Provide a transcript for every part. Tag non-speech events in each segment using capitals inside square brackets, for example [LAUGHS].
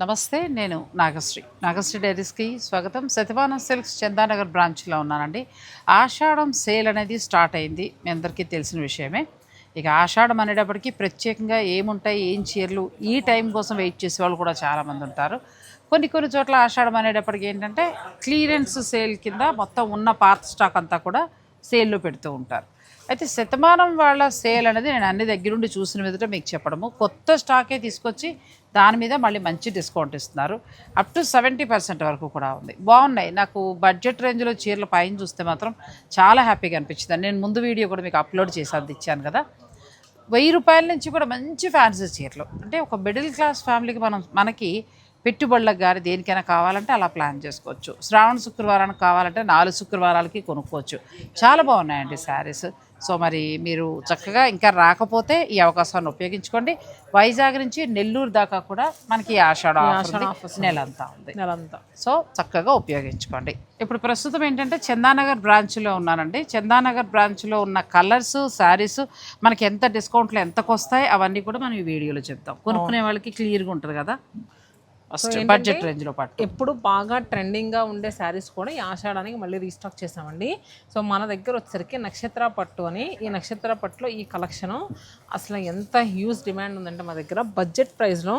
నమస్తే నేను నాగశ్రీ. నాగశ్రీ డైరీస్కి స్వాగతం. సత్యవాన సిల్క్స్ చందానగర్ బ్రాంచ్లో ఉన్నానండి. ఆషాఢం సేల్ అనేది స్టార్ట్ అయింది. మీ అందరికీ తెలిసిన విషయమే. ఇక ఆషాఢం అనేటప్పటికీ ప్రత్యేకంగా ఏముంటాయి ఏం చీరలు ఈ టైం కోసం వెయిట్ చేసే వాళ్ళు కూడా చాలామంది ఉంటారు. కొన్ని కొన్ని చోట్ల ఆషాఢం అనేటప్పటికి ఏంటంటే క్లియరెన్స్ సేల్ కింద మొత్తం ఉన్న పాత స్టాక్ అంతా కూడా సేల్లో పెడుతూ ఉంటారు. అయితే శతమానం వాళ్ళ సేల్ అనేది నేను అన్ని దగ్గరుండి చూసిన మీదట మీకు చెప్పడము. కొత్త స్టాకే తీసుకొచ్చి దాని మీద మళ్ళీ మంచి డిస్కౌంట్ ఇస్తున్నారు. అప్ టు సెవెంటీ పర్సెంట్ వరకు కూడా ఉంది. బాగున్నాయి. నాకు బడ్జెట్ రేంజ్లో చీరలు పైన చూస్తే మాత్రం చాలా హ్యాపీగా అనిపించింది. నేను ముందు వీడియో కూడా మీకు అప్లోడ్ చేసి అది ఇచ్చాను కదా. వెయ్యి రూపాయల నుంచి కూడా మంచి ఫ్యాన్సీ చీరలు. అంటే ఒక మిడిల్ క్లాస్ ఫ్యామిలీకి మనం మనకి పెట్టుబడులకు కానీ దేనికైనా కావాలంటే అలా ప్లాన్ చేసుకోవచ్చు. శ్రావణ శుక్రవారానికి కావాలంటే నాలుగు శుక్రవారాలకి కొనుక్కోవచ్చు. చాలా బాగున్నాయండి శారీస్. సో మరి మీరు చక్కగా ఇంకా రాకపోతే ఈ అవకాశాన్ని ఉపయోగించుకోండి. వైజాగ్ నుంచి నెల్లూరు దాకా కూడా మనకి ఆషాఢ ఆఫర్. నెలంతా ఉంది. నెలంతా. సో చక్కగా ఉపయోగించుకోండి. ఇప్పుడు ప్రస్తుతం ఏంటంటే చందానగర్ బ్రాంచ్లో ఉన్నానండి. చందానగర్ బ్రాంచ్లో ఉన్న కలర్స్ శారీస్ మనకి ఎంత డిస్కౌంట్లు ఎంతకు వస్తాయి అవన్నీ కూడా మనం ఈ వీడియోలో చెప్తాం. కొనుక్కునే వాళ్ళకి క్లియర్గా ఉంటుంది కదా? బడ్జెట్ రేంజ్లో పట్టు ఎప్పుడు బాగా ట్రెండింగ్గా ఉండే శారీస్ కూడా ఈ ఆషాఢానికి మళ్ళీ రీస్టాక్ చేసామండి. సో మన దగ్గర వచ్చేసరికి నక్షత్ర పట్టు అని ఈ నక్షత్ర పట్టులో ఈ కలెక్షన్ అసలు ఎంత హ్యూజ్ డిమాండ్ ఉందంటే మా దగ్గర బడ్జెట్ ప్రైస్లో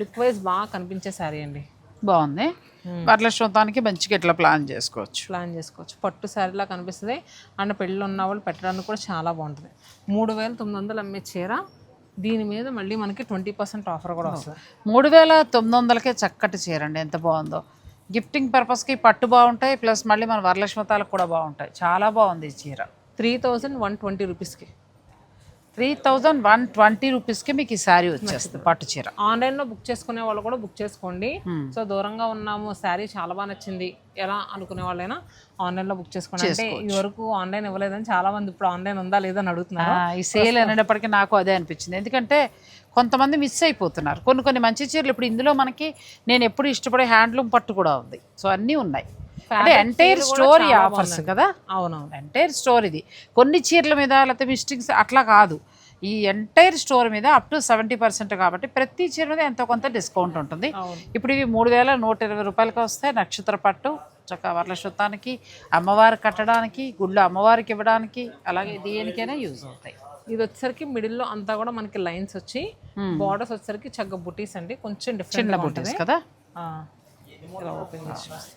లుక్ వైజ్ బాగా కనిపించే శారీ అండి. బాగుంది. వరలక్ష్మతానికి మంచిగా ఇట్లా ప్లాన్ చేసుకోవచ్చు? ప్లాన్ చేసుకోవచ్చు. పట్టు శారీలా కనిపిస్తుంది. అండ్ పెళ్ళి ఉన్న వాళ్ళు పెట్టడానికి కూడా చాలా బాగుంటుంది. మూడు వేల తొమ్మిది వందలు అమ్మే చీర దీని మీద మళ్ళీ మనకి ట్వంటీ పర్సెంట్ ఆఫర్ కూడా వస్తుంది. మూడు వేల తొమ్మిది వందలకే చక్కటి చీరండి ఎంత బాగుందో. గిఫ్టింగ్ పర్పస్కి పట్టు బాగుంటాయి ప్లస్ మళ్ళీ మన వరలక్ష్మతాలకు కూడా బాగుంటాయి. చాలా బాగుంది ఈ చీర. త్రీ థౌజండ్ వన్ ట్వంటీ రూపీస్కి. త్రీ థౌజండ్ వన్ ట్వంటీ రూపీస్కి మీకు ఈ శారీ వచ్చేస్తుంది పట్టు చీర. ఆన్లైన్లో బుక్ చేసుకునే వాళ్ళు కూడా బుక్ చేసుకోండి. సో దూరంగా ఉన్నాము శారీ చాలా బాగా నచ్చింది. ఎలా అనుకునే వాళ్ళైనా ఆన్లైన్లో బుక్ చేసుకోండి. అంటే ఇది వరకు ఆన్లైన్ ఇవ్వలేదని చాలా మంది ఇప్పుడు ఆన్లైన్ ఉందా లేదా అని అడుగుతున్నారు. ఈ సేల్ అనేటప్పటికీ నాకు అదే అనిపించింది. ఎందుకంటే కొంతమంది మిస్ అయిపోతున్నారు. కొన్ని కొన్ని మంచి చీరలు ఇప్పుడు ఇందులో మనకి నేను ఎప్పుడు ఇష్టపడే హ్యాండ్లూమ్ పట్టు కూడా ఉంది. సో అన్నీ ఉన్నాయి. అంటే ఎంటైర్ స్టోరీ ఆఫర్స్ కదా? అవునవును. ఎంటైర్ స్టోర్ ఇది కొన్ని చీరల మీద లేకపోతే మిస్టేక్స్ అట్లా కాదు. ఈ ఎంటైర్ స్టోర్ మీద అప్ టు సెవెంటీ పర్సెంట్ కాబట్టి ప్రతి చీర మీద ఎంతో కొంత డిస్కౌంట్ ఉంటుంది. ఇప్పుడు ఇవి మూడు వేల నూట ఇరవై రూపాయలకి వస్తాయి. నక్షత్ర పట్టు చక్క వరలశుత్తానికి అమ్మవారు కట్టడానికి గుళ్ళు అమ్మవారికి ఇవ్వడానికి అలాగే దేనికైనా యూజ్ అవుతాయి. ఇది వచ్చేసరికి మిడిల్లో అంతా కూడా మనకి లైన్స్ వచ్చి బార్డర్స్ వచ్చేసరికి చక్క బుటీస్ అండి. కొంచెం డిఫరెంట్ బుటీస్ కదా? ఓపెన్ చేసి.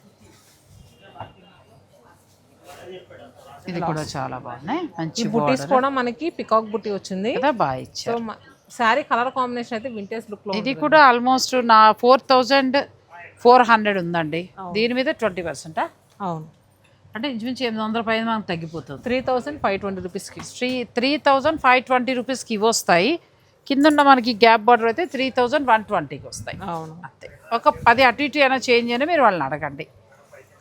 ఇది కూడా చాలా బాగున్నాయి. మంచి బుటీస్ కూడా మనకి పికాక్ బుటీ వచ్చింది. బాగా ఇచ్చారు. సో శారీ కలర్ కాంబినేషన్ అయితే వింటేజ్ లుక్లో ఇది కూడా ఆల్మోస్ట్ నా ఫోర్ థౌజండ్ ఫోర్ హండ్రెడ్ ఉందండి. దీని మీద ట్వంటీ పర్సెంటా అవును. అంటే ఇంచుమించు ఎనిమిది వందల పైన మనకు తగ్గిపోతుంది. త్రీ థౌసండ్ ఫైవ్ ట్వంటీ రూపీస్కి three three thousand five twenty రూపీస్కి ఇవి వస్తాయి కింద ఉన్న మనకి గ్యాప్ బార్డర్ అయితే త్రీ థౌజండ్ వన్ ట్వంటీకి వస్తాయి. అవును. అంతే. ఒక పది అటు ఇటు అయినా చేంజ్ అయినా మీరు వాళ్ళని అడగండి.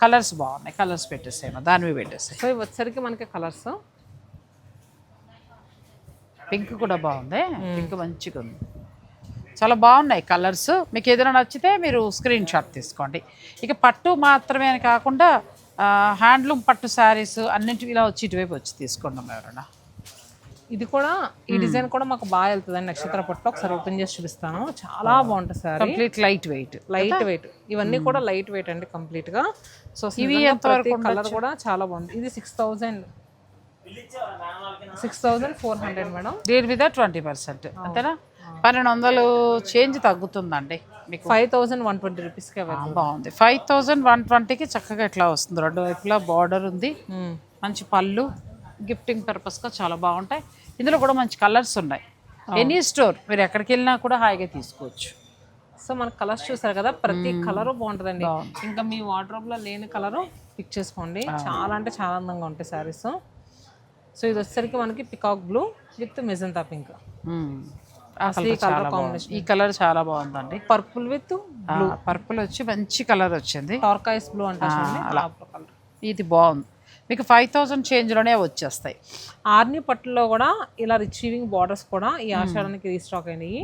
కలర్స్ బాగున్నాయి కలర్స్ పెట్టేసేమో దాని మీద పెట్టేసాయి. సో ఇవి వచ్చేసరికి మనకి కలర్స్. పింక్ కూడా బాగుంది పింక్ మంచిగా ఉంది. చాలా బాగున్నాయి కలర్స్. మీకు ఏదైనా నచ్చితే మీరు స్క్రీన్ షాట్ తీసుకోండి. ఇక పట్టు మాత్రమే కాకుండా హ్యాండ్లూమ్ పట్టు శారీస్ అన్నింటి ఇలా వచ్చి ఇటువైపు వచ్చి తీసుకోండి ఎవరైనా. ఇది కూడా ఈ డిజైన్ కూడా మాకు బాగా వెళ్తుంది నక్షత్ర పట్టు ఒకసారి ఓపెన్ చేసి చూపిస్తాను. చాలా బాగుంటుంది sari. Complete light weight light weight ఇవన్నీ కూడా లైట్ వెయిట్ అండి కంప్లీట్గా. సో ఇవి కలర్ కూడా చాలా బాగుంది ఇది six thousand six thousand four hundred madam. దీని మీద ట్వంటీ పర్సెంట్ అంతేనా? పన్నెండు వందలు చేంజ్ తగ్గుతుందండి మీకు. ఫైవ్ థౌజండ్ వన్ ట్వంటీ రూపీస్కి బాగుంది. ఫైవ్ థౌజండ్ వన్ ట్వంటీకి చక్కగా ఇట్లా వస్తుంది. రెండు వైపులా బార్డర్ ఉంది. మంచి పళ్ళు. గిఫ్టింగ్ పర్పస్గా చాలా బాగుంటాయి. ఇందులో కూడా మంచి కలర్స్ ఉన్నాయి. ఎనీ స్టోర్ మీరు ఎక్కడికి వెళ్ళినా కూడా హాయిగా తీసుకోవచ్చు. సో మన కలర్స్ చూసారు కదా ప్రతి కలర్ బాగుంటుందండి. ఇంకా మీ wardrobe లో లేని కలర్ పిక్ చేసుకోండి. చాలా అంటే చాలా అందంగా ఉంటాయి శారీస్. సో ఇది వచ్చేసరికి మనకి peacock blue with magenta pink hmm. ఆ కలర్ చాలా బాగుంది. ఈ కలర్ చాలా బాగుందండి. పర్పుల్ విత్ పర్పుల్ వచ్చి మంచి కలర్ వచ్చింది. టార్కాయిస్ బ్లూ కలర్ ఇది బాగుంది. మీకు ఫైవ్ థౌజండ్ చేంజ్లోనే వచ్చేస్తాయి. ఆర్ని పట్టులో కూడా ఇలా రిచీవింగ్ బార్డర్స్ కూడా ఈ ఆషాఢానికి రీస్టాక్ అయినాయి.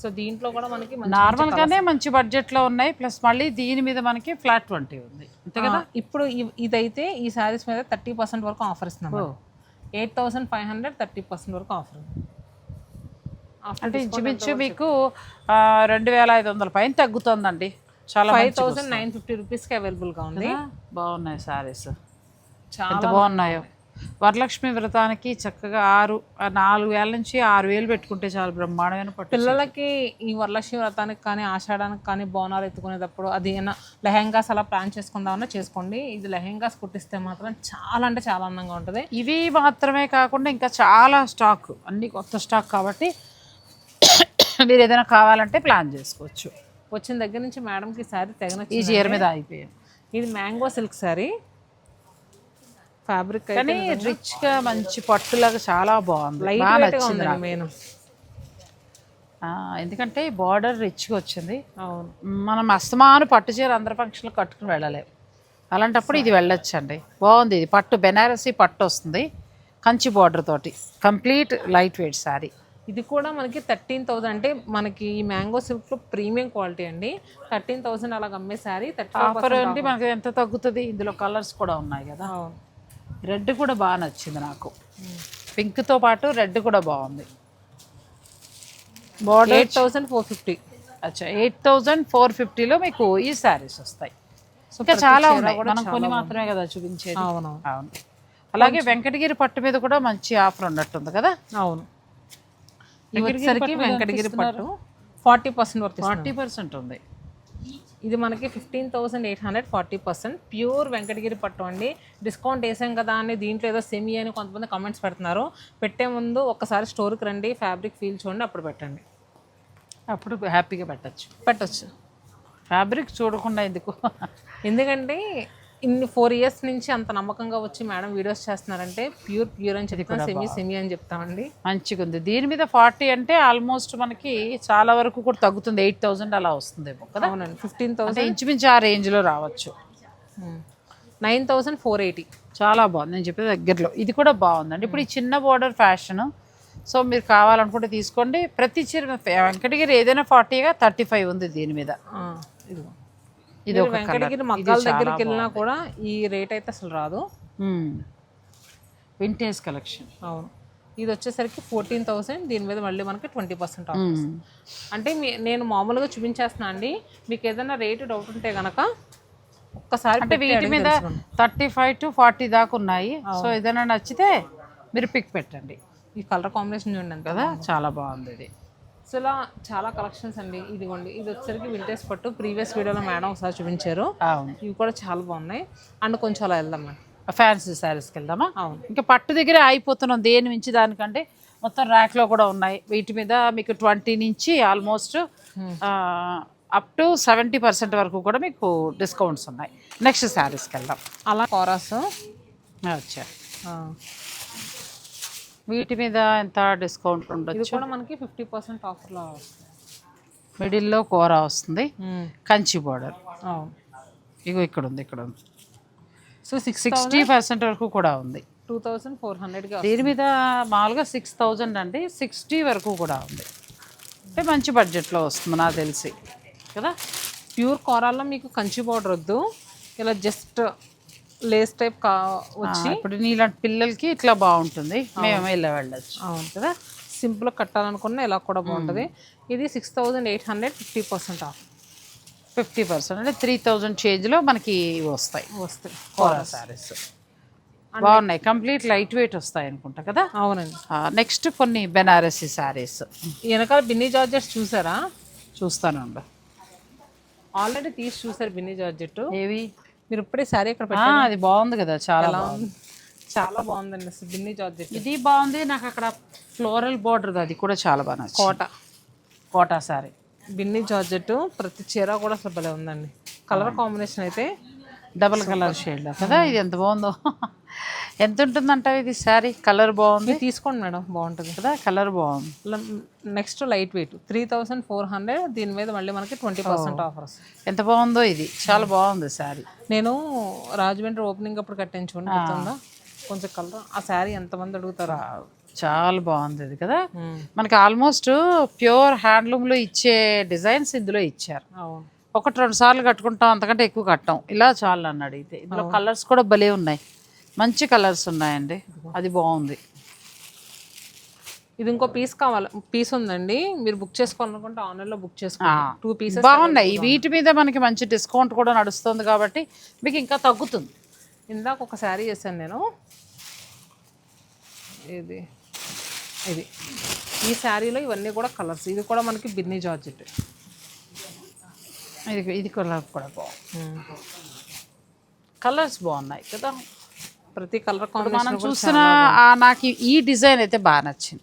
సో దీంట్లో కూడా మనకి నార్మల్గానే మంచి బడ్జెట్లో ఉన్నాయి. ప్లస్ మళ్ళీ దీని మీద మనకి ఫ్లాట్ ట్వంటీ ఉంది. అంతే కదా? ఇప్పుడు ఇదైతే ఈ శారీస్ మీద థర్టీ పర్సెంట్ వరకు ఆఫర్ ఇస్తున్నాం eight thousand five hundred thirty percent వరకు ఆఫర్ అంటే ఇంచుమించు మీకు రెండు వేల ఐదు వందల పైన తగ్గుతుందండి. చాలా ఫైవ్ థౌసండ్ నైన్ ఫిఫ్టీ రూపీస్కి అవైలబుల్గా ఉంది? బాగున్నాయి సారీస్ చాలా ఎంత బాగున్నాయో. వరలక్ష్మి వ్రతానికి చక్కగా ఆరు నాలుగు వేల నుంచి ఆరు వేలు పెట్టుకుంటే చాలా బ్రహ్మాండమైన పట్టు పిల్లలకి ఈ వరలక్ష్మి వ్రతానికి కానీ ఆషాఢానికి కానీ బోనాలు ఎత్తుకునేటప్పుడు అది ఏమైనా లెహెంగాస్ అలా ప్లాన్ చేసుకుందామన్నా చేసుకోండి. ఇది లెహెంగాస్ కుట్టిస్తే మాత్రం చాలా అంటే చాలా అందంగా ఉంటుంది. ఇవి మాత్రమే కాకుండా ఇంకా చాలా స్టాక్ అన్ని కొత్త స్టాక్ కాబట్టి మీరు ఏదైనా కావాలంటే ప్లాన్ చేసుకోవచ్చు. వచ్చిన దగ్గర నుంచి మేడంకి శారీ తెగన ఈ చీర మీద అయిపోయాను ఇది మ్యాంగో సిల్క్ శారీ. ఫ్యాబ్రిక్ కానీ రిచ్గా మంచి పట్టులాగా చాలా బాగుంది. లైట్ బాగా నచ్చింది ఆ, ఎందుకంటే బార్డర్ రిచ్గా వచ్చింది. అవును. మనం అస్తమాను పట్టు చీర అందరి ఫంక్షన్లు కట్టుకుని వెళ్ళలేము అలాంటప్పుడు ఇది వెళ్ళొచ్చండి. బాగుంది ఇది. పట్టు బెనారసి పట్టు వస్తుంది. కంచి బార్డర్ తోటి. Complete light weight sari. ఇది కూడా మనకి థర్టీన్ థౌసండ్ అంటే మనకి ఈ మ్యాంగో సిల్క్లో ప్రీమియం క్వాలిటీ అండి. థర్టీన్ థౌసండ్ అలాగ అమ్మే శారీ. Thirty offer. అండి మనకి ఎంత తగ్గుతుంది? ఇందులో కలర్స్ కూడా ఉన్నాయి కదా. అవును. రెడ్ కూడా బాగా నచ్చింది నాకు. పింక్తో పాటు రెడ్ కూడా బాగుంది. Border eight thousand four fifty. అచ్చా ఎయిట్ థౌజండ్ ఫోర్ ఫిఫ్టీలో మీకు ఈ శారీస్ వస్తాయి. ఇంకా చాలా ఉన్నాయి. మనం కొన్ని మాత్రమే కదా చూపించేది. అవును. అవును. అలాగే వెంకటగిరి పట్టు మీద కూడా మంచి ఆఫర్ ఉన్నట్టుంది కదా? అవును. ఇవి వచ్చేసరికి వెంకటగిరి పట్టు ఫార్టీ పర్సెంట్ ఫార్టీ పర్సెంట్ ఉంది. ఇది మనకి fifteen thousand eight hundred forty percent pure Venkatagiri పట్టు అండి. డిస్కౌంట్ వేసాం కదా అని దీంట్లో ఏదో సెమీ అని కొంతమంది కామెంట్స్ పెడుతున్నారు. పెట్టే ముందు ఒక్కసారి స్టోర్కి రండి ఫ్యాబ్రిక్ ఫీల్ చూడండి అప్పుడు పెట్టండి. అప్పుడు హ్యాపీగా పెట్టచ్చు. పెట్టొచ్చు. ఫ్యాబ్రిక్ చూడకుండా ఎందుకు? ఎందుకంటే ఇన్ని ఫోర్ ఇయర్స్ నుంచి అంత నమ్మకంగా వచ్చి మేడం వీడియోస్ చేస్తున్నారంటే ప్యూర్ ప్యూర్ అని చెప్తాం సెమీ సెమీ అని చెప్తామండి. మంచిగా ఉంది దీని మీద ఫార్టీ అంటే ఆల్మోస్ట్ మనకి చాలా వరకు కూడా తగ్గుతుంది. ఎయిట్ థౌజండ్ అలా వస్తుందేమో కదా? అవునండి. ఫిఫ్టీన్ థౌసండ్ ఇంచుమించు ఆ రేంజ్లో రావచ్చు. Nine thousand four eighty. చాలా బాగుంది. నేను చెప్పే దగ్గరలో. ఇది కూడా బాగుందండి. ఇప్పుడు ఈ చిన్న బోర్డర్ ఫ్యాషన్. సో మీరు కావాలనుకుంటే తీసుకోండి. ప్రతి చీర వెంకటగిరి ఏదైనా ఫార్టీగా థర్టీ ఫైవ్ ఉంది దీని మీద. ఇదిగో. ఇది ఒక వెంకటగిరి మగ్గాల దగ్గరికి వెళ్ళినా కూడా ఈ రేట్ అయితే అసలు రాదు. వింటేజ్ కలెక్షన్ అవును. ఇది వచ్చేసరికి ఫోర్టీన్ థౌసండ్ దీని మీద మళ్ళీ మనకి ట్వంటీ పర్సెంట్ ఆఫ్ అంటే మీ- నేను మామూలుగా చూపించేస్తున్నా అండి. మీకు ఏదైనా రేటు డౌట్ ఉంటే గనక ఒక్కసారి అంటే వీటి మీద. థర్టీ ఫైవ్ టు ఫార్టీ దాకా ఉన్నాయి. సో ఏదైనా నచ్చితే మీరు పిక్ పెట్టండి. ఈ కలర్ కాంబినేషన్ చూడండి కదా చాలా బాగుంది ఇది. సో ఇలా చాలా కలెక్షన్స్ అండి. ఇదిగోండి ఇది వచ్చేసరికి వింటేజ్ పట్టు. ప్రీవియస్ వీడియోలో మేడం ఒకసారి చూపించారు. ఇవి కూడా చాలా బాగున్నాయి. అండ్ కొంచెం అలా వెళ్దాం మేడం. ఫ్యాన్సీ శారీస్కి వెళ్దామా? అవును. ఇంకా పట్టు దగ్గరే అయిపోతున్నాం దేని మించి దానికంటే మొత్తం ర్యాక్లో కూడా ఉన్నాయి. వీటి మీద మీకు ట్వంటీ నుంచి almost up to seventy percent వరకు కూడా మీకు డిస్కౌంట్స్ ఉన్నాయి. నెక్స్ట్ శారీస్కి వెళ్దాం. అలా కోరాస్. వచ్చా వీటి మీద ఎంత డిస్కౌంట్ ఉండొచ్చు? కూడా మనకి ఫిఫ్టీ పర్సెంట్ ఆఫర్లో మిడిల్లో కూర వస్తుంది. కంచి బోర్డర్. ఇగో ఇక్కడ ఉంది ఇక్కడ ఉంది. సో సిక్స్ సిక్స్టీ పర్సెంట్ వరకు కూడా ఉంది. టూ థౌసండ్ ఫోర్ హండ్రెడ్గా దీని మీద మామూలుగా సిక్స్ థౌజండ్ అండి. సిక్స్టీ వరకు కూడా ఉంది. అంటే మంచి బడ్జెట్లో వస్తుంది నాకు తెలిసి. కదా? ప్యూర్ కోరాల్లో మీకు కంచి పౌడర్ వద్దు. ఇలా జస్ట్ లేస్ టైప్ కా ఆ, ఇప్పుడు నీలాంటి పిల్లలకి ఇట్లా బాగుంటుంది. మేము ఇలా వెళ్ళచ్చు. అవును కదా? సింపుల్ కట్టాలనుకున్న ఇలా కూడా బాగుంటుంది. ఇది six thousand eight hundred fifty percent off fifty percent అంటే త్రీ థౌజండ్ చేంజ్లో మనకి వస్తాయి. వస్తాయి. కోరా శారీస్ బాగున్నాయి. కంప్లీట్ లైట్ వెయిట్ వస్తాయి అనుకుంటా కదా? అవునండి. నెక్స్ట్ కొన్ని బెనారసీ శారీస్ వెనకాల బిన్నీ జార్జెట్స్ చూసారా? చూస్తానండి. ఆల్రెడీ తీసి చూసారు బిన్నీ జార్జెట్ ఏవి? మీరు ఇప్పుడే సారీ ఇక్కడ అది బాగుంది కదా చాలా బాగుంది. చాలా బాగుందండి అసలు బిన్నీ జార్జెట్ ఇది బాగుంది నాకు అక్కడ ఫ్లోరల్ బార్డర్ అది కూడా చాలా బాగా కోట. కోటా శారీ. బిన్నీ జార్జెట్ ప్రతి చీర కూడా అసలు భలే ఉందండి. కలర్ కాంబినేషన్ అయితే డబల్ కలర్ షేడ్ కదా? ఇది ఎంత బాగుందో. [LAUGHS] ఎంత ఉంటుందంటావు ఇది? శారీ కలర్ బాగుంది? తీసుకోండి మేడం బాగుంటుంది. కదా? కలర్ బాగుంది. Next light weight three thousand four hundred దీని మీద మళ్ళీ మనకి ట్వంటీ పర్సెంట్ ఆఫర్ వస్తుంది. ఎంత బాగుందో ఇది. చాలా బాగుంది శారీ నేను రాజమండ్రి ఓపెనింగ్ అప్పుడు గుర్తుందా? కొంచెం కలర్ ఆ శారీ ఎంతమంది అడుగుతారా? చాలా బాగుంది ఇది కదా? మనకి ఆల్మోస్ట్ ప్యూర్ హ్యాండ్లూమ్లో ఇచ్చే డిజైన్స్ ఇందులో ఇచ్చారు. అవును. ఒకటి రెండు సార్లు కట్టుకుంటాం అంతకంటే ఎక్కువ కట్టాం. ఇలా చాలు నన్ను అడిగితే ఇందులో కలర్స్ కూడా భలే ఉన్నాయి. మంచి కలర్స్ ఉన్నాయండి. అది బాగుంది. ఇది ఇంకో పీస్ కావాలి. పీస్ ఉందండి. మీరు బుక్ చేసుకోవాలనుకుంటే ఆన్లైన్లో బుక్ చేసుకోండి. టూ పీసెస్ బాగున్నాయి. వీటి మీద మనకి మంచి డిస్కౌంట్ కూడా నడుస్తుంది కాబట్టి మీకు ఇంకా తగ్గుతుంది. ఇందాక ఒక శారీ చేశాను నేను. ఇది ఇది. ఈ శారీలో ఇవన్నీ కూడా కలర్స్. ఇది కూడా మనకి బిన్నీ జార్జెట్. ఇది ఇది కలర్ కూడా బాగుంది. కలర్స్ బాగున్నాయి కదా. ప్రతి కలర్ మనం ఆ నాకు ఈ డిజైన్ అయితే బాగా నచ్చింది.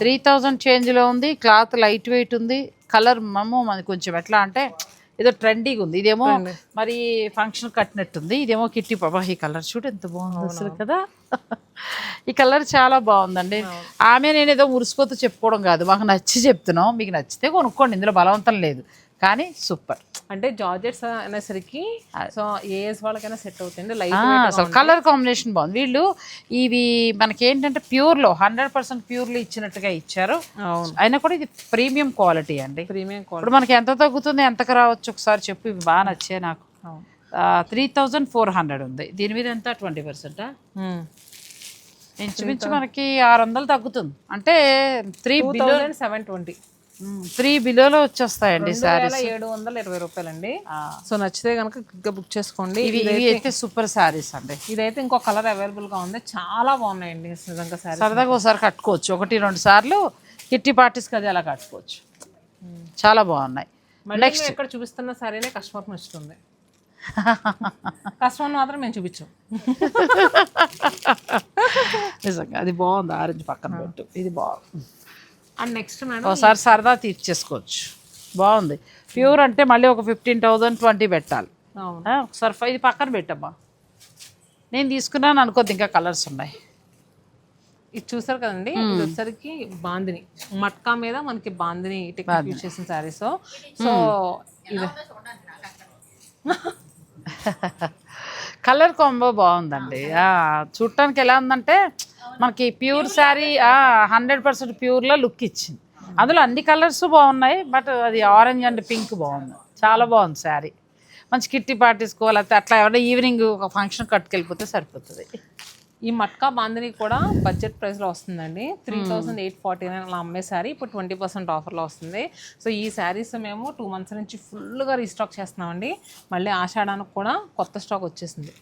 త్రీ థౌజండ్ చేంజ్లో ఉంది క్లాత్ లైట్ వెయిట్ ఉంది కలర్ మమ్మో మనకి కొంచెం ఎట్లా అంటే ఏదో ట్రెండీగా ఉంది. ఇదేమో మరి ఫంక్షన్ కట్టినట్టుంది. ఇదేమో కిట్టి బాబా ఈ కలర్ చూడు ఎంత బాగుంది అసలు కదా. ఈ కలర్ చాలా బాగుందండి. ఆమె నేను ఏదో మురిసిపోతూ చెప్పుకోవడం కాదు. మాకు నచ్చి చెప్తున్నాం. మీకు నచ్చితే కొనుక్కోండి. ఇందులో బలవంతం లేదు. కానీ సూపర్. అంటే జార్జెట్స్ అనేసరికి సో ఏ ఏజ్ వాళ్ళకైనా సెట్ అవుతుంది లైట్ అసలు కలర్ కాంబినేషన్ బాగుంది. వీళ్ళు ఇవి మనకి ఏంటంటే ప్యూర్లో హండ్రెడ్ పర్సెంట్ ప్యూర్లో ఇచ్చినట్టుగా ఇచ్చారు. అయినా కూడా ఇది ప్రీమియం క్వాలిటీ అండి. Premium quality. ఇప్పుడు మనకి ఎంత తగ్గుతుంది ఎంతకు రావచ్చు ఒకసారి చెప్పు ఇవి బాగా నచ్చాయి నాకు. త్రీ థౌజండ్ ఫోర్ హండ్రెడ్ ఉంది. దీని మీద ఎంత? ట్వంటీ పర్సెంటా. ఇంచుమించు మనకి ఆరు వందలు తగ్గుతుంది. అంటే three below seven twenty three బిలోలో వచ్చేస్తాయండి సారీ వేల ఏడు వందల ఇరవై రూపాయలండి. సో నచ్చితే కనుక క్విక్గా బుక్ చేసుకోండి. ఇవి ఇవి అయితే సూపర్ శారీస్ అండి. ఇదైతే ఇంకో కలర్ అవైలబుల్గా ఉంది. చాలా బాగున్నాయండి నిజంగా సారీ సరదాగా ఒకసారి కట్టుకోవచ్చు. ఒకటి రెండు సార్లు కిట్టి పార్టీస్కి అది అలా కట్టుకోవచ్చు. చాలా బాగున్నాయి. మేము ఎక్కడ చూపిస్తున్న సారీనే కస్టమర్ నచ్చుతుంది. [LAUGHS] కస్టమర్ మాత్రం మేము చూపించాం. [LAUGHS] నిజంగా అది బాగుంది. ఆరెంజ్ పక్కన పెట్టు. ఇది బాగుంది. అండ్ నెక్స్ట్ మేడం ఒకసారి సరదా తీర్చేసుకోవచ్చు. బాగుంది. ప్యూర్ అంటే మళ్ళీ ఒక ఫిఫ్టీన్ థౌజండ్ ట్వంటీ పెట్టాలి. ఒకసారి ఫై- ఇది పక్కన పెట్టమ్మా. నేను తీసుకున్నాను అనుకోద్ది ఇంకా కలర్స్ ఉన్నాయి. ఇది చూసారు కదండి? ఇది వచ్చరికి బాందిని. మట్కా మీద మనకి బాందిని టెక్నిక్ యూజ్ చేసిన శారీస్. సో ఇది [LAUGHS] [LAUGHS] కలర్ కాంబో బాగుందండి. చూడటానికి ఎలా ఉందంటే మనకి ప్యూర్ శారీ హండ్రెడ్ పర్సెంట్ ప్యూర్లో లుక్ ఇచ్చింది. అందులో అన్ని కలర్స్ బాగున్నాయి బట్ అది ఆరెంజ్ అండ్ పింక్ బాగుంది. చాలా బాగుంది శారీ. మంచి కిట్టి పార్టీస్కో లేకపోతే అట్లా ఎవరైనా ఈవినింగ్ ఒక ఫంక్షన్ కట్టుకెళ్ళిపోతే సరిపోతుంది. ఈ మట్కా బాందిని కూడా బడ్జెట్ ప్రైస్లో వస్తుందండి. Three thousand eight forty nine అలా అమ్మే శారీ ఇప్పుడు ట్వంటీ పర్సెంట్ ఆఫర్లో వస్తుంది. సో ఈ శారీస్ మేము టూ మంత్స్ నుంచి ఫుల్గా రీస్టాక్ చేస్తున్నామండి. మళ్ళీ ఆషాఢానికి కూడా కొత్త స్టాక్ వచ్చేసింది.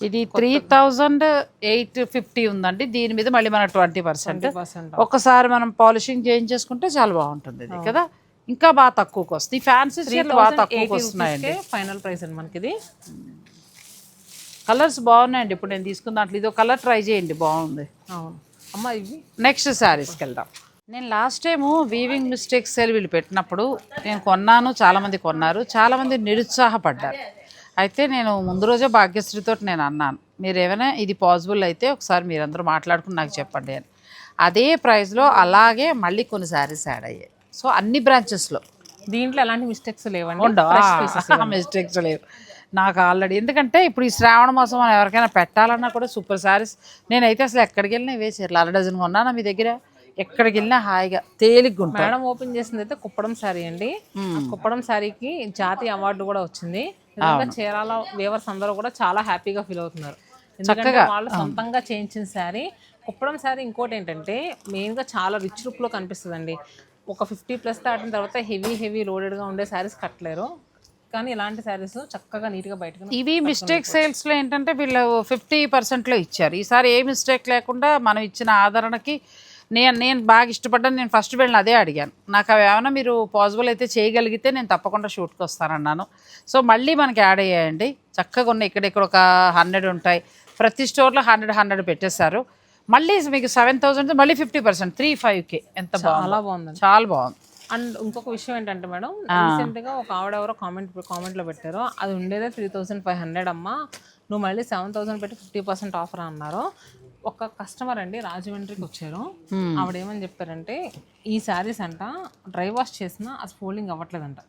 ఇది త్రీ థౌజండ్ ఎయిట్ ఫిఫ్టీ ఉందండి. దీని మీద మళ్ళీ మన ట్వంటీ పర్సెంట్. ఒక్కసారి మనం పాలిషింగ్ చేయించేసుకుంటే చాలా బాగుంటుంది ఇది కదా? ఇంకా బాగా తక్కువకి వస్తుంది. ఫ్యాన్సీ బాగా తక్కువకి వస్తున్నాయండి. ఫైనల్ ప్రైస్ అండి మనకి ఇది కలర్స్ బాగున్నాయండి. ఇప్పుడు నేను తీసుకున్న దాంట్లో ఇదో కలర్ ట్రై చేయండి బాగుంది. అవును. అమ్మ ఇవి? నెక్స్ట్ శారీస్కి వెళ్దాం. నేను last time weaving mistakes sale వీళ్ళు పెట్టినప్పుడు నేను కొన్నాను చాలామంది కొన్నారు చాలామంది నిరుత్సాహపడ్డారు. అయితే నేను ముందు రోజే భాగ్యశ్రీతో నేను అన్నాను మీరు ఏమైనా ఇది పాసిబుల్ అయితే ఒకసారి మీరందరూ మాట్లాడుకుని నాకు చెప్పండి అని. అదే ప్రైస్లో అలాగే మళ్ళీ కొన్ని శారీస్ యాడ్ అయ్యాయి. సో అన్ని బ్రాంచెస్లో దీంట్లో ఎలాంటి మిస్టేక్స్ లేవండి. మిస్టేక్స్ [LAUGHS] లేవు. నాకు ఆల్రెడీ. ఎందుకంటే ఇప్పుడు ఈ శ్రావణ మాసం మనం ఎవరికైనా పెట్టాలన్నా కూడా సూపర్ శారీస్ నేనైతే అసలు ఎక్కడికి వెళ్ళినా ఇవే చీరలు. అర డజన్ కొన్నానా మీ దగ్గర? ఎక్కడికి వెళ్ళినా హాయిగా తేలిగ్గా ఉంటాయి. మేడం ఓపెన్ చేసింది అయితే కుప్పడం శారీ అండి. కుప్పడం శారీకి జాతీయ అవార్డు కూడా వచ్చింది. చీరాల వేవర్స్ అందరూ కూడా చాలా హ్యాపీగా ఫీల్ అవుతున్నారు. ఎందుకంటే వాళ్ళు సొంతంగా చేయించిన శారీ కుప్పడం శారీ ఇంకోటి ఏంటంటే మెయిన్గా చాలా రిచ్ లుక్లో కనిపిస్తుందండి. ఒక ఫిఫ్టీ ప్లస్ దాటిన తర్వాత హెవీ హెవీ లోడెడ్గా ఉండే శారీస్ కట్టలేరు. కానీ ఇలాంటి శారీస్ చక్కగా నీట్గా బయటకు ఇవి మిస్టేక్ సేల్స్లో ఏంటంటే వీళ్ళు ఫిఫ్టీ పర్సెంట్లో ఇచ్చారు. ఈసారి ఏ మిస్టేక్ లేకుండా మనం ఇచ్చిన ఆదరణకి నేను నేను బాగా ఇష్టపడ్డాను. నేను ఫస్ట్ వెళ్ళిన అదే అడిగాను. నాకు అవి ఏమైనా మీరు పాసిబుల్ అయితే చేయగలిగితే నేను తప్పకుండా షూట్కి వస్తానన్నాను. సో మళ్ళీ మనకి యాడ్ అయ్యాయండి. చక్కగా ఉన్నాయి. ఇక్కడ ఇక్కడ ఒక హండ్రెడ్ ఉంటాయి. ప్రతి స్టోర్లో హండ్రెడ్ హండ్రెడ్ పెట్టేశారు. మళ్ళీ మీకు సెవెన్ థౌసండ్ మళ్ళీ ఫిఫ్టీ పర్సెంట్ త్రీ ఫైవ్కి ఎంత బాగుంది. చాలా బాగుంది. అండ్ ఇంకొక విషయం ఏంటంటే మేడం రీసెంట్గా ఒక ఆవిడ ఎవరో కామెంట్ కామెంట్లో పెట్టారు అది ఉండేదే త్రీ థౌసండ్ ఫైవ్ హండ్రెడ్ అమ్మా. నువ్వు మళ్ళీ సెవెన్ థౌసండ్ పెట్టి ఫిఫ్టీ పర్సెంట్ ఆఫర్ అన్నారు. ఒక కస్టమర్ అండి రాజమండ్రికి వచ్చారు. ఆవిడ ఏమని చెప్పారంటే ఈ శారీస్ అంట డ్రై వాష్ చేసినా అది ఫోల్డింగ్ అవ్వట్లేదంట.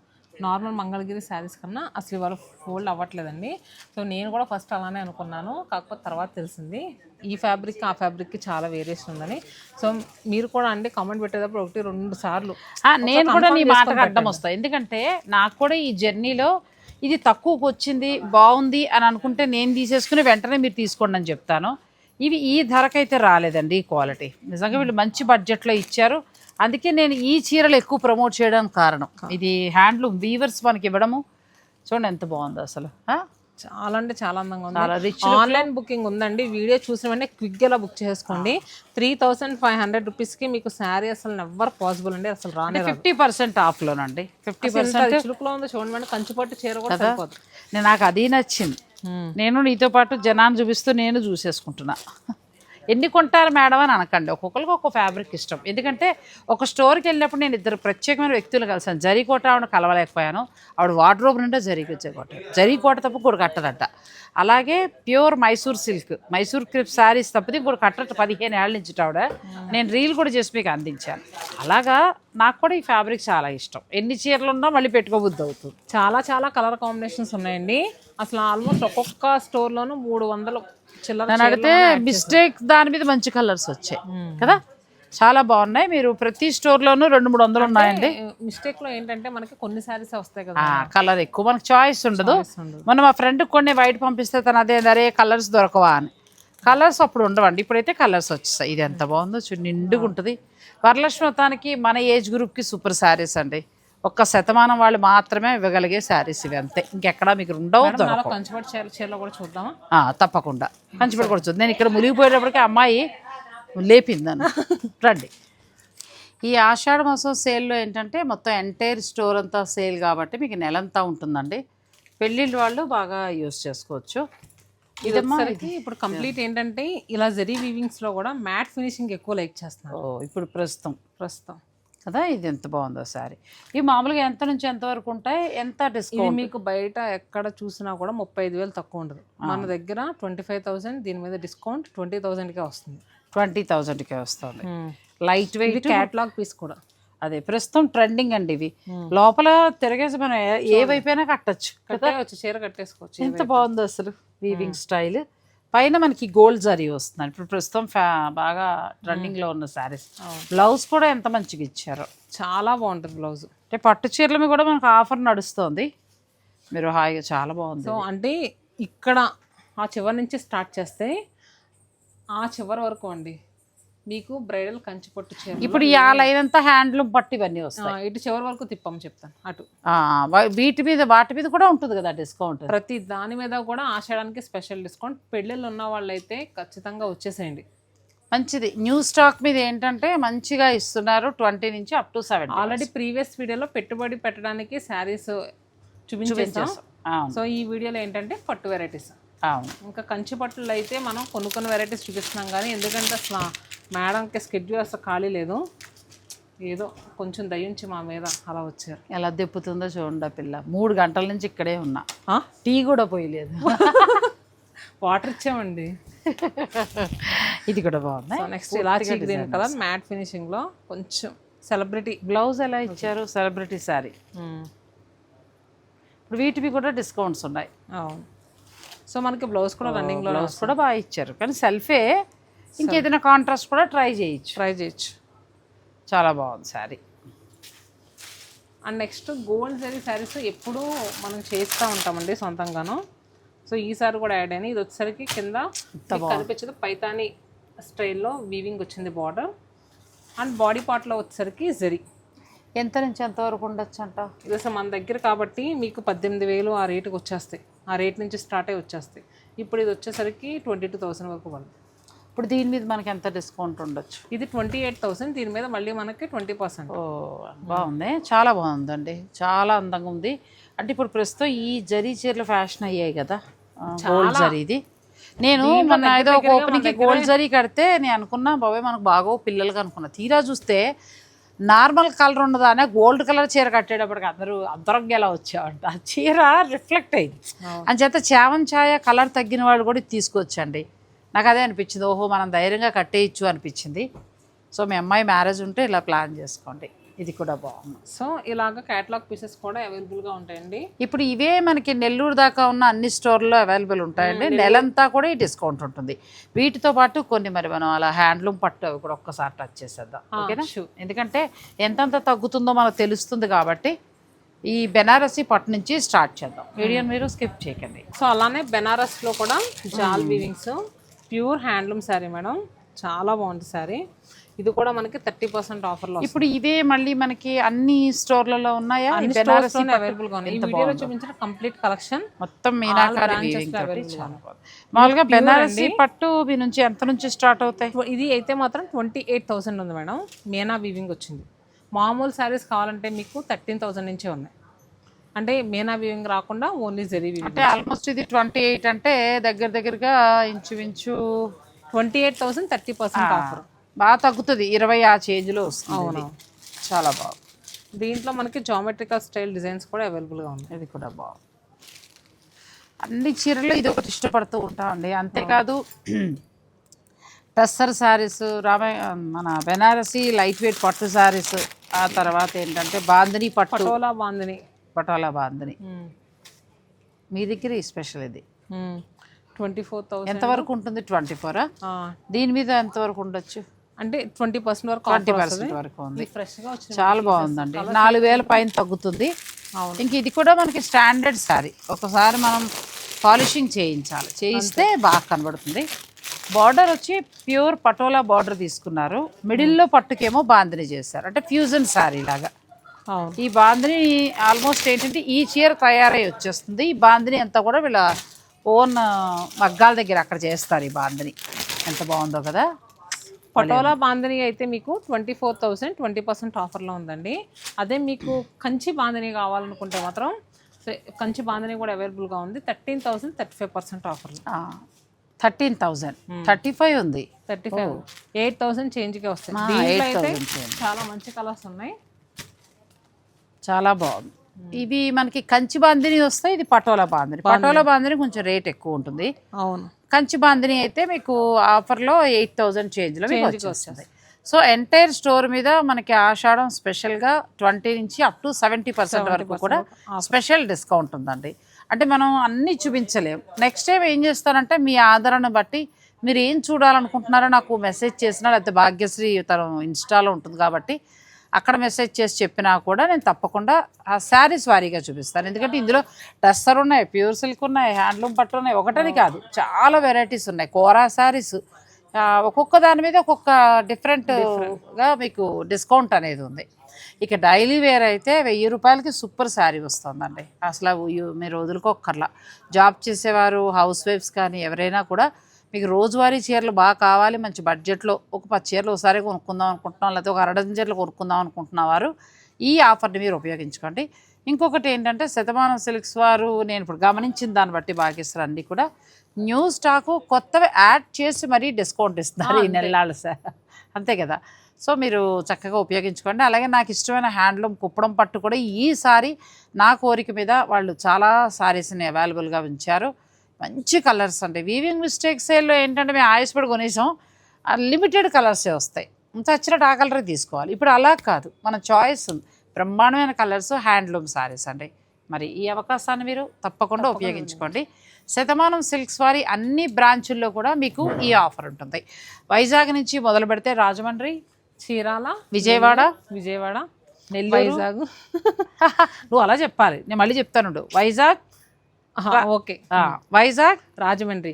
నార్మల్ మంగళగిరి శారీస్ కన్నా అసలు ఇవాళ ఫోల్డ్ అవ్వట్లేదండి. సో నేను కూడా ఫస్ట్ అలానే అనుకున్నాను. కాకపోతే తర్వాత తెలిసింది. ఈ ఫ్యాబ్రిక్ ఆ ఫ్యాబ్రిక్కి చాలా వేరియేషన్ ఉందని. సో మీరు కూడా అండి కామెంట్ పెట్టేటప్పుడు ఒకటి రెండు సార్లు నేను కూడా నీ మాటకు అడ్డం వస్తాయి. ఎందుకంటే నాకు కూడా ఈ జర్నీలో ఇది తక్కువకు వచ్చింది బాగుంది అని అనుకుంటే నేను తీసేసుకుని వెంటనే మీరు తీసుకోండి అని చెప్తాను. ఇవి ఈ ధరకైతే రాలేదండి ఈ క్వాలిటీ. నిజంగా వీళ్ళు మంచి బడ్జెట్లో ఇచ్చారు. అందుకే నేను ఈ చీరలు ఎక్కువ ప్రమోట్ చేయడానికి కారణం. ఇది హ్యాండ్లూమ్ వీవర్స్ మనకి ఇవ్వడము. చూడండి ఎంత బాగుందో అసలు? చాలా అంటే చాలా అందంగా చాలా ఉంది ఆన్లైన్ బుకింగ్ ఉందండి. వీడియో చూసిన వెంటనే క్విక్గా బుక్ చేసుకోండి. త్రీ థౌసండ్ ఫైవ్ హండ్రెడ్ రూపీస్కి మీకు శారీ అసలు నెవర్ పాసిబుల్ అండి. అసలు రానే ఫిఫ్టీ పర్సెంట్ ఆఫ్లోనండి ఫిఫ్టీ అది చిలుకులో ఉందో చూడండి మేడం. కంచిపట్టు చీర కూడా నేను నాకు అది నచ్చింది. నేను నీతో పాటు జనాన్ని చూపిస్తూ నేను చూసేసుకుంటున్నా. ఎన్ని కొంటారు మేడం అని అనకండి. ఒక్కొక్కరికి ఒక్కొక్క ఫ్యాబ్రిక్ ఇష్టం. ఎందుకంటే ఒక స్టోర్కి వెళ్ళినప్పుడు నేను ఇద్దరు ప్రత్యేకమైన వ్యక్తులు కలిసాను. జరీకోట ఆవిడ కలవలేకపోయాను. ఆవిడ వార్డ్రోబ్ నిండా జరీ కోట. జరీకోట తప్ప కూడా కట్టదంట. అలాగే pure Mysore silk Mysore crepe saris తప్పితే ఇంకోటి కట్టట పదిహేను ఏళ్ళ నుంచి ఆవిడ. నేను రీల్ కూడా చేసి మీకు అందించాను. అలాగా నాకు కూడా ఈ ఫ్యాబ్రిక్ చాలా ఇష్టం. ఎన్ని చీరలు ఉన్నా మళ్ళీ పెట్టుకోబుద్ది అవుతుంది. చాలా చాలా కలర్ కాంబినేషన్స్ ఉన్నాయండి. అసలు ఆల్మోస్ట్ ఒక్కొక్క స్టోర్లోనూ మూడు వందలు నన్ను అడిగితే మిస్టేక్ దాని మీద మంచి కలర్స్ వచ్చాయి. కదా? చాలా బాగున్నాయి. మీరు ప్రతి స్టోర్లోనూ రెండు మూడు వందలు ఉన్నాయండి. మిస్టేక్లో ఏంటంటే మనకి కొన్ని శారీస్ వస్తాయి కదా. కలర్ ఎక్కువ. మనకు చాయిస్ ఉండదు. మొన్న మా ఫ్రెండ్ కొన్ని వైట్ పంపిస్తే తను అదే అరే కలర్స్ దొరకవా అని. కలర్స్ అప్పుడు ఉండవండి. ఇప్పుడైతే కలర్స్ వచ్చేస్తాయి ఇది ఎంత బాగుందో చూడు నిండుగా ఉంటుంది. వరలక్ష్మి మన ఏజ్ గ్రూప్కి సూపర్ శారీస్ అండి. ఒక్క శతమానం వాళ్ళు మాత్రమే ఇవ్వగలిగే శారీస్ ఇవి అంతే. ఇంకెక్కడా మీకు ఉండవు కంచిపట్టు చీరలో కూడా చూద్దామా? ఆ, తప్పకుండా. కంచిపడి కొడుతుంది నేను ఇక్కడ మునిగిపోయేటప్పటికి అమ్మాయి లేపింది నన్ను. [LAUGHS] రండి. ఈ ఆషాఢ మాసం సేల్లో ఏంటంటే మొత్తం ఎంటైర్ స్టోర్ అంతా సేల్ కాబట్టి మీకు నెలంతా ఉంటుందండి. పెళ్ళిళ్ళ వాళ్ళు బాగా యూస్ చేసుకోవచ్చు. ఇది వచ్చేసరికి ఇప్పుడు కంప్లీట్ ఏంటంటే ఇలా జరీ వీవింగ్స్లో కూడా మ్యాట్ ఫినిషింగ్ ఎక్కువ లైక్ చేస్తున్నారు. ఇప్పుడు ప్రస్తుతం. ప్రస్తుతం. కదా? ఇది ఎంత బాగుందో సారీ ఇవి మామూలుగా ఎంత నుంచి ఎంత వరకు ఉంటాయి? ఎంత డిస్కౌంట్? మీకు బయట ఎక్కడ చూసినా కూడా ముప్పై ఐదు వేలు తక్కువ ఉండదు. మన దగ్గర ట్వంటీ ఫైవ్ థౌసండ్ దీని మీద డిస్కౌంట్ ట్వంటీ థౌసండ్కే వస్తుంది. ట్వంటీ థౌజండ్కే వస్తుంది. లైట్ వెయిట్ క్యాట్లాగ్ పీస్ కూడా. అదే ప్రస్తుతం ట్రెండింగ్ అండి ఇవి. లోపల తిరగేసి మనం ఏ- వైపైనా కట్టచ్చు చీర కట్టేసుకోవచ్చు ఎంత బాగుందో అసలు వీవింగ్ స్టైల్ పైన మనకి గోల్డ్ జరీ వస్తుంది. ఇప్పుడు ప్రస్తుతం ఫ్యా బాగా ట్రెండింగ్లో ఉన్న శారీస్ బ్లౌజ్ కూడా ఎంత మంచిగా ఇచ్చారు. చాలా బాగుంటుంది బ్లౌజ్ అంటే పట్టు చీరల మీద కూడా మనకు ఆఫర్ నడుస్తుంది. మీరు హాయిగా చాలా బాగుంది. సో అంటే ఇక్కడ ఆ చివరి నుంచి స్టార్ట్ చేస్తే ఆ చివరి వరకు అండి. మీకు బ్రైడల్ కంచి పట్టు చీర ఇప్పుడు అంతా హ్యాండ్లూమ్ పట్టు ఇవన్నీ వస్తాయి. ఇటు చివరి వరకు తిప్పం చెప్తాను అటు. వీటి మీద వాటి మీద కూడా ఉంటుంది కదా డిస్కౌంట్? ప్రతి దాని మీద కూడా ఆషాఢానికి స్పెషల్ డిస్కౌంట్. పెళ్ళిళ్ళు ఉన్న వాళ్ళైతే ఖచ్చితంగా వచ్చేసేయండి. మంచిది. న్యూ స్టాక్ మీద ఏంటంటే మంచిగా ఇస్తున్నారు ట్వంటీ నుంచి up to seven already previous వీడియోలో పెట్టుబడి పెట్టడానికి శారీస్ చూపించేసాం. అవును. సో ఈ వీడియోలో ఏంటంటే పట్టు వెరైటీస్. అవును. ఇంకా కంచి పట్టులు అయితే మనం కొన్ని కొన్ని వెరైటీస్ చూపిస్తున్నాం కానీ ఎందుకంటే అసలు మేడంకి స్కెడ్యూల్ అసలు ఖాళీ లేదు. ఏదో కొంచెం దయించి మా మీద అలా వచ్చారు. ఎలా దెప్పుతుందో చూడండి పిల్ల. మూడు గంటల నుంచి ఇక్కడే ఉన్నా? టీ కూడా పోయలేదు. వాటర్ ఇచ్చామండి. ఇది కూడా బాగుంది? నెక్స్ట్ ఇలాచీ గ్రీన్ కలర్ మ్యాట్ ఫినిషింగ్లో కొంచెం సెలబ్రిటీ బ్లౌజ్ ఎలా ఇచ్చారు? సెలబ్రిటీ శారీ ఇప్పుడు వీటివి కూడా డిస్కౌంట్స్ ఉన్నాయి. అవును. సో మనకి బ్లౌజ్ కూడా రన్నింగ్ బ్లౌజ్ కూడా బాగా ఇచ్చారు. కానీ సెల్ఫే ఇంకేదైనా కాంట్రాస్ట్ కూడా ట్రై చేయొచ్చు. ట్రై చేయొచ్చు. చాలా బాగుంది sari and next gold zari saris ఎప్పుడూ మనం చేస్తూ ఉంటామండి సొంతంగాను. సో ఈసారి కూడా యాడ్ అయినాయి. ఇది వచ్చేసరికి కింద కనిపించదు పైతాని స్టైల్లో వీవింగ్ వచ్చింది బార్డర్ అండ్ బాడీ పార్ట్లో వచ్చేసరికి జరీ ఎంత నుంచి ఎంత వరకు ఉండొచ్చు అంట ఇది అసలు మన దగ్గర కాబట్టి మీకు పద్దెనిమిది వేలు ఆ రేటుకి వచ్చేస్తాయి. ఆ రేట్ నుంచి స్టార్ట్ అయ్యి వచ్చేస్తాయి. ఇప్పుడు ఇది వచ్చేసరికి ట్వంటీ టూ థౌసండ్ వరకు పడుతుంది ఇప్పుడు దీని మీద మనకి ఎంత డిస్కౌంట్ ఉండొచ్చు? ఇది ట్వంటీ ఎయిట్ థౌసండ్ దీని మీద మళ్ళీ మనకి ట్వంటీ పర్సెంట్. ఓ బాగుంది. చాలా బాగుందండి. చాలా అందంగా ఉంది. అంటే ఇప్పుడు ప్రస్తుతం ఈ జరీ చీరలు ఫ్యాషన్ అయ్యాయి కదా? గోల్డ్ జరీది నేను మొన్న ఏదో ఒక ఓపెనింగ్కి గోల్డ్ జరీ కడితే నేను అనుకున్నా బాబాయ్ మనకు బాగో పిల్లలకి అనుకున్నా. తీరా చూస్తే నార్మల్ కలర్ ఉన్నదానే గోల్డ్ కలర్ చీర కట్టేటప్పటికి అందరూ అంతరంగేలా వచ్చావంట ఆ చీర రిఫ్లెక్ట్ అయింది. అంచేత చావన్ ఛాయ కలర్ తగ్గిన వాళ్ళు కూడా తీసుకొచ్చండి. నాకు అదే అనిపించింది. ఓహో మనం ధైర్యంగా కట్టేయచ్చు అనిపించింది. సో మీ అమ్మాయి మ్యారేజ్ ఉంటే ఇలా ప్లాన్ చేసుకోండి. ఇది కూడా బాగుంది. సో ఇలాగ క్యాటలాగ్ పీసెస్ కూడా అవైలబుల్గా ఉంటాయండి. ఇప్పుడు ఇవే మనకి నెల్లూరు దాకా ఉన్న అన్ని స్టోర్లో అవైలబుల్ ఉంటాయండి. నెలంతా కూడా ఈ డిస్కౌంట్ ఉంటుంది. వీటితో పాటు కొన్ని మరి మనం అలా హ్యాండ్లూమ్ పట్టు అవి కూడా ఒక్కసారి టచ్ చేసేద్దాం. ఓకేనా. ఎందుకంటే ఎంతెంత తగ్గుతుందో మనకు తెలుస్తుంది కాబట్టి ఈ బెనారసి పట్టు నుంచి స్టార్ట్ చేద్దాం. వీడియోని మీరు స్కిప్ చేయకండి. సో అలానే బెనారస్లో కూడా జాల్ weavings pure handloom sari madam. చాలా బాగుంది శారీ ఇది కూడా మనకి థర్టీ పర్సెంట్ ఆఫర్లో ఇప్పుడు ఇవే మళ్ళీ మనకి అన్ని స్టోర్లలో ఉన్నాయా? అవైలబుల్గా ఉన్నాయి. ఈ వీడియోలో చూపించిన కంప్లీట్ కలెక్షన్ మొత్తం మామూలుగా బెనారసి పట్టు మీ నుంచి ఎంత నుంచి స్టార్ట్ అవుతాయి? ఇది అయితే మాత్రం ట్వంటీ ఎయిట్ థౌసండ్ ఉంది మేడం. మేనా వీవింగ్ వచ్చింది. మామూలు శారీస్ కావాలంటే మీకు థర్టీన్ థౌసండ్ నుంచే ఉన్నాయి. అంటే మేనా వీవింగ్ రాకుండా ఓన్లీ జెరీ వీవింగ్ అంటే ఆల్మోస్ట్ ఇది ట్వంటీ ఎయిట్ అంటే దగ్గర దగ్గరగా ఇంచుమించు twenty eight thousand thirty percent offer బాగా తగ్గుతుంది. ఇరవై ఆ చేంజ్లో వస్తుంది ఇది. చాలా బాగుంది దీంట్లో మనకి జామెట్రికల్ స్టైల్ డిజైన్స్ కూడా అవైలబుల్గా ఉన్నాయి. ఇది కూడా బాగుంది అన్ని చీరలు ఇది ఒకటి ఇష్టపడుతూ ఉంటామండి అంతేకాదు టస్సర్ శారీస్ రామయ్య మన బెనారసి లైట్ వెయిట్ పట్టు శారీస్ ఆ తర్వాత ఏంటంటే బాందిని పట్టు. పటోలా బాందిని. పటోలా బాందిని. మీ దగ్గర స్పెషల్ ఇది. ట్వంటీ ఫోర్ థౌసండ్ ఎంతవరకు ఉంటుంది? ట్వంటీ ఫోరా దీని మీద ఎంతవరకు ఉండొచ్చు? అంటే ట్వంటీ పర్సెంట్ వరకు ట్వంటీ పర్సెంట్ వరకు ఉంది. ఫ్రెష్గా చాలా బాగుందండి. నాలుగు వేల పైన తగ్గుతుంది. అవును. ఇంక ఇది కూడా మనకి స్టాండర్డ్ శారీ ఒకసారి మనం పాలిషింగ్ చేయించాలి. చేయిస్తే బాగా కనబడుతుంది. బార్డర్ వచ్చి ప్యూర్ పటోలా బార్డర్ తీసుకున్నారు. మిడిల్లో పట్టుకేమో బాందిని చేశారు. అంటే ఫ్యూజన్ శారీ లాగా. అవును. ఈ బాందిని ఆల్మోస్ట్ ఏంటంటే ఈ చీర తయారై వచ్చేస్తుంది. ఈ బాందిని అంతా కూడా వీళ్ళ ఓన్ మగ్గాల దగ్గర అక్కడ చేస్తారు ఈ బాందిని. ఎంత బాగుందో కదా? పటోలా బాందిని అయితే మీకు twenty four thousand twenty percent ఆఫర్లో ఉందండి. అదే మీకు కంచి బాందిని కావాలనుకుంటే మాత్రం కంచి బాందిని కూడా అవైలబుల్గా ఉంది. Thirteen thousand thirty five percent ఆఫర్లో. థర్టీన్ థౌజండ్ థర్టీ ఫైవ్ ఉంది. Thirty five. ఎయిట్ థౌసండ్ చేంజ్కే వస్తాయి. ఆ, దీంట్లో 8,000 అయితే change. చాలా మంచి కలర్స్ ఉన్నాయి. చాలా బాగుంది. ఇవి మనకి కంచి బాందిని వస్తాయి ఇది పటోలా బాందిని పటోలా బాందిని కొంచెం రేట్ ఎక్కువ ఉంటుంది. అవును. కంచి బాందిని అయితే మీకు ఆఫర్లో ఎయిట్ థౌజండ్ చేంజ్లో మీకు వచ్చేస్తుంది సో ఎంటైర్ స్టోర్ మీద మనకి ఆషాఢం స్పెషల్గా ట్వంటీ నుంచి అప్ టు సెవెంటీ పర్సెంట్ వరకు కూడా స్పెషల్ డిస్కౌంట్ ఉందండి. అంటే మనం అన్నీ చూపించలేం. నెక్స్ట్ టైం ఏం చేస్తారంటే మీ ఆదరణ బట్టి మీరు ఏం చూడాలనుకుంటున్నారో నాకు మెసేజ్ చేసినా లేకపోతే భాగ్యశ్రీ తను ఇన్స్టాలో ఉంటుంది కాబట్టి అక్కడ మెసేజ్ చేసి చెప్పినా కూడా నేను తప్పకుండా ఆ శారీస్ వారీగా చూపిస్తాను. ఎందుకంటే ఇందులో టస్సర్ ఉన్నాయి ప్యూర్ సిల్క్ ఉన్నాయి హ్యాండ్లూమ్ పట్టు ఉన్నాయి. ఒకటని కాదు చాలా వెరైటీస్ ఉన్నాయి. కోరా శారీస్. ఒక్కొక్క దాని మీద ఒక్కొక్క డిఫరెంట్గా మీకు డిస్కౌంట్ అనేది ఉంది. ఇక డైలీ వేర్ అయితే వెయ్యి రూపాయలకి సూపర్ శారీ వస్తుందండి. అసలు మీరు వదులుకోక్కర్లా. జాబ్ చేసేవారు హౌస్ వైఫ్స్ కానీ ఎవరైనా కూడా మీకు రోజువారీ చీరలు బాగా కావాలి మంచి బడ్జెట్లో ఒక పది చీరలు ఒకసారి కొనుక్కుందాం అనుకుంటున్నాం లేకపోతే ఒక అరడజన్ చీరలు కొనుక్కుందాం అనుకుంటున్న వారు ఈ ఆఫర్ని మీరు ఉపయోగించుకోండి. ఇంకొకటి ఏంటంటే శతమానం సిల్క్స్ వారు నేను ఇప్పుడు గమనించిన దాన్ని బట్టి భాగ్యశ్రీ అన్ని కూడా. న్యూ స్టాకు కొత్తవి యాడ్ చేసి మరీ డిస్కౌంట్ ఇస్తున్నారు ఈ నెలలు సార్ అంతే కదా. సో మీరు చక్కగా ఉపయోగించుకోండి. అలాగే నాకు ఇష్టమైన హ్యాండ్లూమ్ కుప్పడం పట్టు కూడా ఈసారి నా కోరిక మీద వాళ్ళు చాలా సారీస్ని అవైలబుల్గా ఉంచారు. మంచి కలర్స్ అండి. వీవింగ్ మిస్టేక్ సేల్లో ఏంటంటే మేము ఆయుష్పడి కొనేసాం. లిమిటెడ్ కలర్సే వస్తాయి. చచ్చినట్టు ఆ కలర్ తీసుకోవాలి. ఇప్పుడు అలా కాదు. మన చాయిస్ ఉంది. బ్రహ్మాండమైన కలర్స్ హ్యాండ్లూమ్ సారీస్ అండి. మరి ఈ అవకాశాన్ని మీరు తప్పకుండా ఉపయోగించుకోండి. శతమానం సిల్క్స్ వారి అన్ని బ్రాంచుల్లో కూడా మీకు ఈ ఆఫర్ ఉంటుంది. వైజాగ్ నుంచి మొదలు పెడితే రాజమండ్రి చీరాల విజయవాడ విజయవాడ నెల్లూరు. వైజాగ్. [LAUGHS] నువ్వు అలా చెప్పాలి. నేను మళ్ళీ చెప్తాను వైజాగ్ ఓకే. వైజాగ్ రాజమండ్రి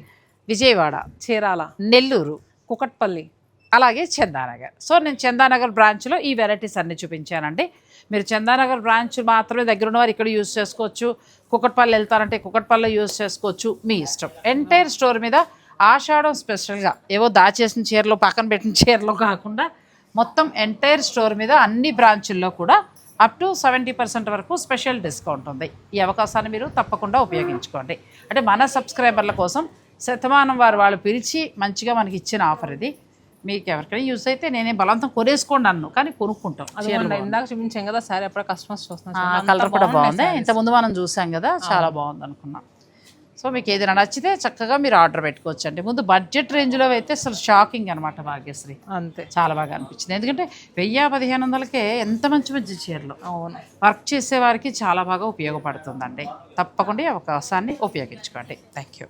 విజయవాడ చీరాల నెల్లూరు కుకట్పల్లి అలాగే చందానగర్. సో నేను చందానగర్ బ్రాంచ్లో ఈ వెరైటీస్ అన్ని చూపించానండి. మీరు చందానగర్ బ్రాంచ్ మాత్రమే దగ్గర ఉన్నవారు ఇక్కడ యూస్ చేసుకోవచ్చు. కుకట్పల్లి వెళ్తారంటే కుకట్పల్లిలో యూస్ చేసుకోవచ్చు. మీ ఇష్టం. ఎంటైర్ స్టోర్ మీద ఆషాఢం స్పెషల్గా ఏవో దాచేసిన చీరలు పక్కన పెట్టిన చీరలు కాకుండా మొత్తం ఎంటైర్ స్టోర్ మీద అన్ని బ్రాంచుల్లో కూడా అప్ టు సెవెంటీ పర్సెంట్ వరకు స్పెషల్ డిస్కౌంట్ ఉంది. ఈ అవకాశాన్ని మీరు తప్పకుండా ఉపయోగించుకోండి. అంటే మన సబ్స్క్రైబర్ల కోసం శతమానం వారు వాళ్ళు పిలిచి మంచిగా మనకి ఇచ్చిన ఆఫర్ ఇది. మీకు ఎవరికైనా యూస్ అయితే నేనే బలవంతం కొనేసుకోండి అన్ను కానీ కొనుక్కుంటాం. ఇందాక చూపించాం కదా సారీ అప్పుడు కస్టమర్స్ చూస్తున్నాం కలర్ కూడా బాగుంది. ఇంత ముందు మనం చూసాం కదా చాలా బాగుంది అనుకున్నాం సో మీకు ఏదైనా నచ్చితే చక్కగా మీరు ఆర్డర్ పెట్టుకోవచ్చు అండి ముందు బడ్జెట్ రేంజ్లో అయితే అసలు షాకింగ్ అనమాట భాగ్యశ్రీ. అంతే. చాలా బాగా అనిపించింది. ఎందుకంటే వెయ్యి పదిహేను వందలకే ఎంత మంచి మంచి చీరలు. అవును. వర్క్ చేసే వారికి చాలా బాగా ఉపయోగపడుతుందండి. తప్పకుండా ఈ అవకాశాన్ని ఉపయోగించుకోండి. Thank you